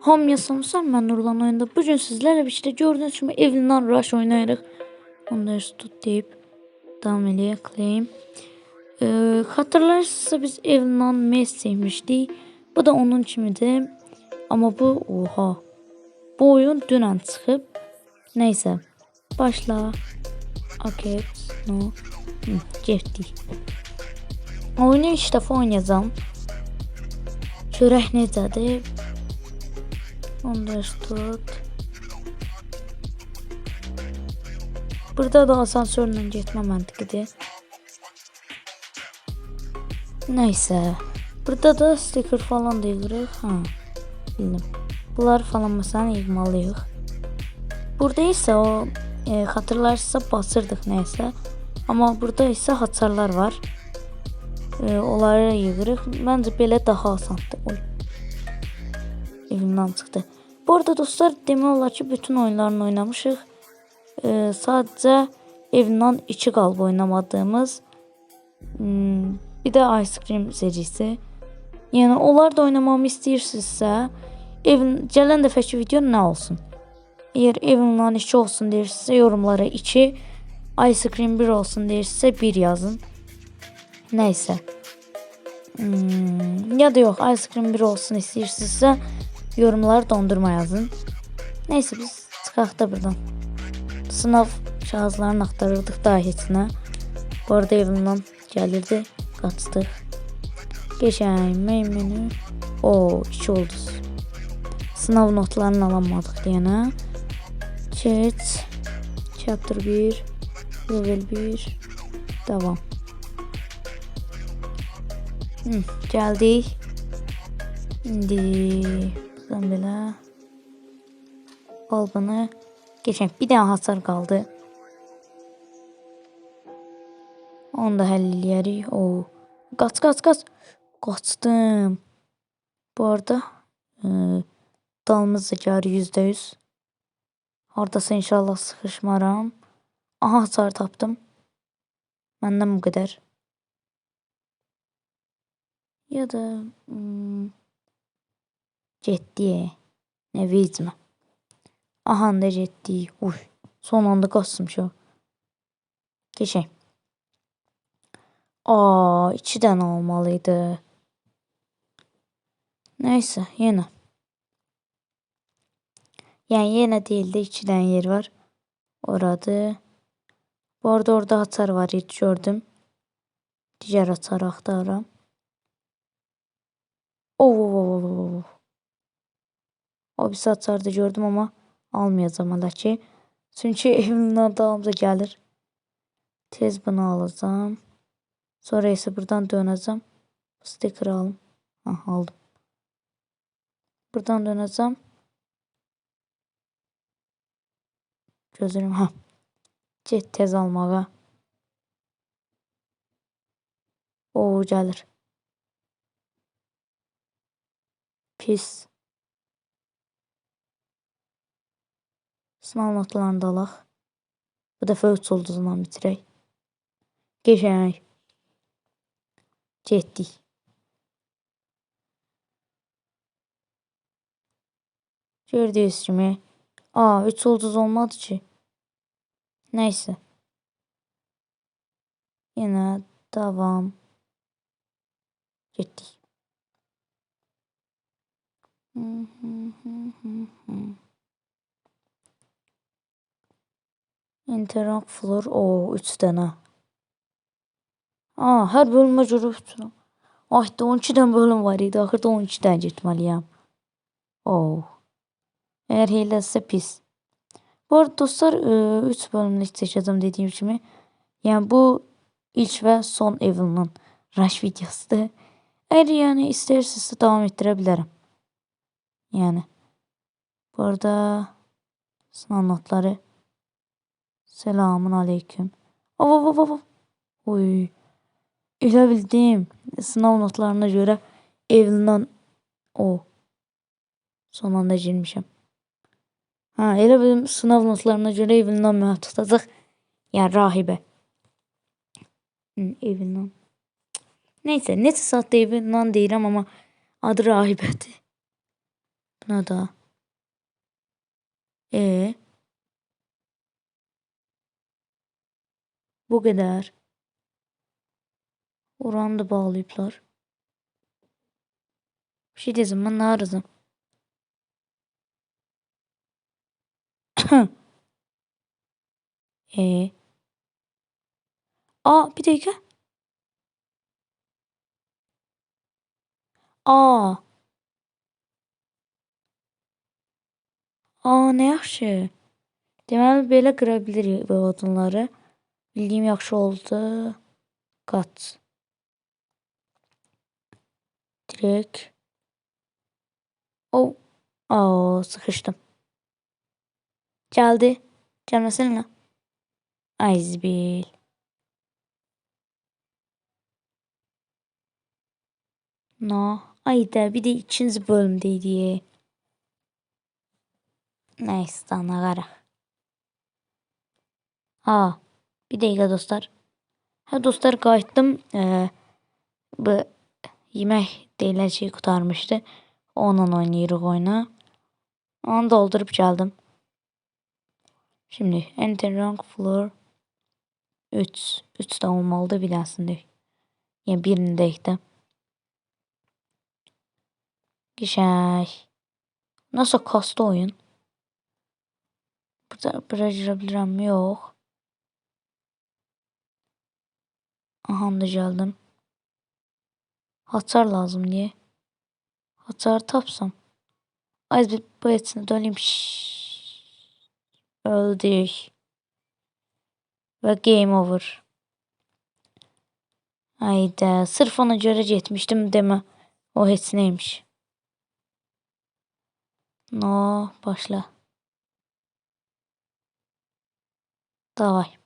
Hamıya sanırsam mən Nurlan oyunda. Bugün sizlərlə birlikdə gördüyünüz kimi Evelyn Rush oynayırıq. Understood deyib davam eləyək. Claim. Ee, hatırlarsınızsa biz Evelyn Messi sevmişdik. Bu da onun kimidir. Ama bu oha. Bu oyun dünən çıxıb. Neyse. Başla. Okay. No. Hı, getdik. Oyunu ilk dəfə oynayacağım. Görək necədir. Understood. Burada da asansörlə getmə məntiqidir. Neyse. Burada da sticker falan da yığırıq. Ha. Bildim. Bunları falan məsələn yığmalıyıq. Burada isə o e, hatırlarsınızsa basırdıq nəysə. Amma burada isə hasarlar var. E, onları yığırıq. Məncə belə daha asandır. Oy. Elimdən çıxdı. Bu arada dostlar demək olar ki bütün oyunlarını oynamışıq. E, sadəcə evindən iki qalıb oynamadığımız hmm, bir də Ice Cream serisi. Yəni onlar da oynamamı istəyirsinizsə, evin gələn dəfəki video nə olsun? Eğer evimden 2 olsun deyirsinizsə yorumlara 2, Ice Cream 1 olsun deyirsinizsə 1 yazın. Neyse. Hmm, ya da yok Ice Cream 1 olsun istəyirsinizsə yorumlara dondurma yazın. Neyse biz çıxaq da buradan. Sınav kağızlarını axtarırdıq daha heçinə. Bu arada evimdən gəlirdi, qaçdıq. Geçen menü. O 2 ulduz. Sınav notlarını alamadık deyənə. Chat. Chapter 1. Level 1. Devam. Hı, geldik. İndi buradan belə balbını geçen bir dənə hasar qaldı. Onu da həll eləyərik. O qaç qaç qaç. Qaçdım. Bu arada e, dalımız da gəlir yüzdə yüz. Hardasa inşallah sıxışmaram. Aha hasar tapdım. Məndən bu qədər. Ya da hmm, getdi. Nə vecmə. Aha da getdi. Uy. Son anda qaçdım şu. Keçək. Aa, iki dənə olmalıydı. Neyse yine. Yani yine değil de tane yer var. Orada. Bu arada orada hasar var hiç gördüm. Diğer hasar aktarım. Oo, oo, oo, oo. O bir hasarda gördüm ama almayacağım hala ki. Çünkü evimin adamıza gelir. Tez bunu alacağım. Sonra ise buradan döneceğim. Sticker alım. Ha, aldım. Buradan döneceğim. Gözlerim ha. Get tez almağa. O gelir. Pis. Sınav notlarını da alaq. Bu dəfə 3 ulduzla bitirək. Geçək. Getdik. Gördüğünüz gibi. Aa 3 ulduz olmadı ki. Neyse. Yine devam. Gittik. Interak floor. O 3 tane. Aa her bölüme göre 3 tane. Ay da 12 tane bölüm var idi. Axırda 12 tane getməliyəm. Oh. Eğer hilesi pis. Bu arada dostlar 3 e, bölümlük çekeceğim dediğim gibi. Yani bu ilk ve son Evelyn'ın rush videosudur. Eğer yani isterseniz devam ettirebilirim. Yani. Bu arada sınav notları. Selamun aleyküm. Av av av av. Oy. Elə bildim. Sınav notlarına göre Evelyn'dan o. Son anda girmişim. Ha, elə benim sınav notlarına görə evindən mənə tutacaq. Yəni rahibə. Hı, evindən. Neysə, neçə saatda evindən deyirəm, amma adı rahibədir. Ne da? E Bu kadar. Oranı da bağlayıplar. Bir şey diyeceğim ben ne arızım? e Aa bir dakika. Aa. Aa ne yaxşı. Deməli belə qıra bilirik bu Bildiyim yaxşı oldu. Qat. Direkt. Oh. Aa sıkıştım. Geldi. Gelmesene. Ay zibil. No. Ay da bir de ikinci bölümdeydi. Neyse sana kara. Bir dakika dostlar. Ha dostlar qayıtdım. Ee, bu yemək deyilən şeyi kurtarmıştı. Onunla oynayırıq oyunu. Onu doldurup geldim. Şimdi enter rank floor 3. 3 de olmalıdır bir tanesinde. Yani birindeyik de. Güzel. Nasıl kastı oyun? Burada buraya girebilirim. Yok. Aha geldim. Hasar lazım diye. Hasar tapsam. Az bir etini döneyim. Öldük. Ve game over. Hayda. Sırf ona göre etmiştim deme. O hiç neymiş. No başla. Davay.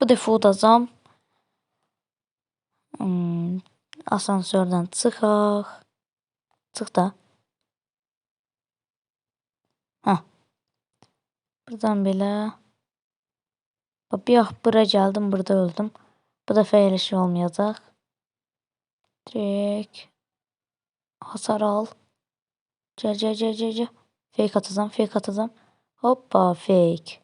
Bu defa da zam. Hmm, asansörden çıxaq. Çıx da. Hə. Buradan belə. Bak bir bura geldim burada öldüm. Bu da elə şey olmayacaq. Direkt hasar al. Gel gel gel gel. Fake atacağım fake atacağım. Hoppa fake.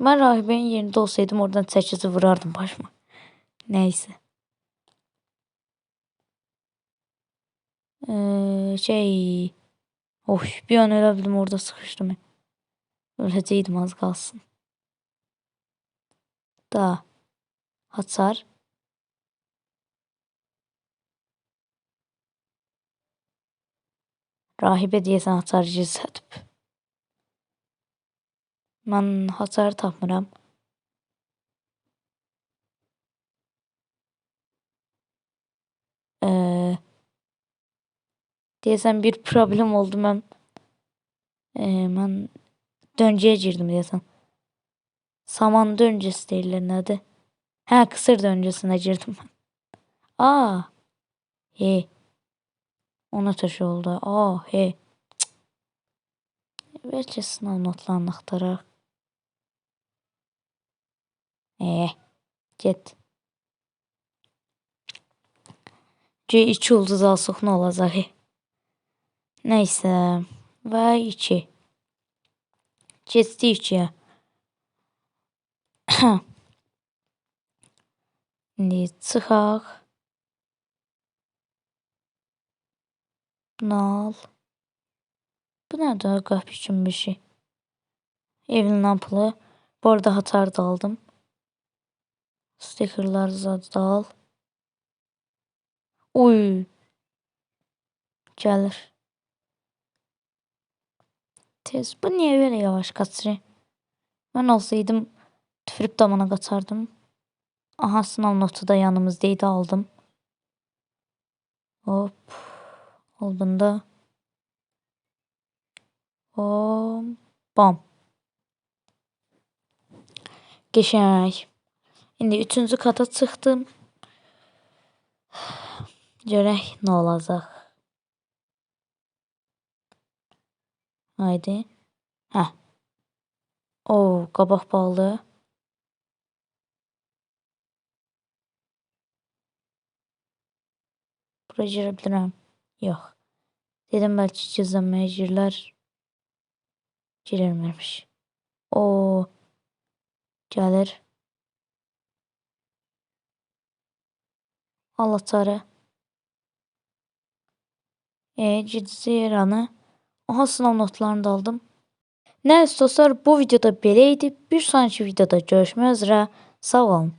Ben rahibenin yerinde olsaydım oradan seçici vurardım başıma. Neyse. Ee, şey. Of bir an ölebildim orada sıkıştım. Öləcəydim az kalsın. Da. Hasar. Rahibe deyəsən hasar cizətib. Mən hasar tapmıram. Ee, deyəsən bir problem oldu mən. Ee, mən döncəyə girdim deyəsən. Saman döncəsi deyirlər nədir? Hə, kısır döncəsinə girdim mən. Aa. He. Ona taşı oldu. Aa, he. Belki sınav notlarını axtaraq. Ee, get. C 2 ulduz alsaq nə olacaq? Nəysə. Və 2. Keçdi 2-yə. İndi çıxaq. Bunu al. Bu nədir? Qapı üçün bir şey. Evin ampulu. Bu arada hatar da aldım. Stickerlar da al. Uy. Gelir. Tez. Bu niye böyle yavaş kaçırıyor? Ben olsaydım tüfürüp damana kaçardım. Aha sınav notu da yanımızdaydı aldım. Hop. Al bunda. Hop. Bam. Geçək. İndi üçüncü kata çıxdım. Görək nə olacaq. Haydi. Hə. Oo. Bura girə bilirəm. Yox. Dedim belki gizlenmeye girlər. Girərlərmiş. O gəlir. Allah çarə. E, gidəcək anı. Aha sınav notlarını da aldım. Nəysə dostlar bu videoda belə idi. Bir sonraki videoda görüşmək üzrə. Sağ olun.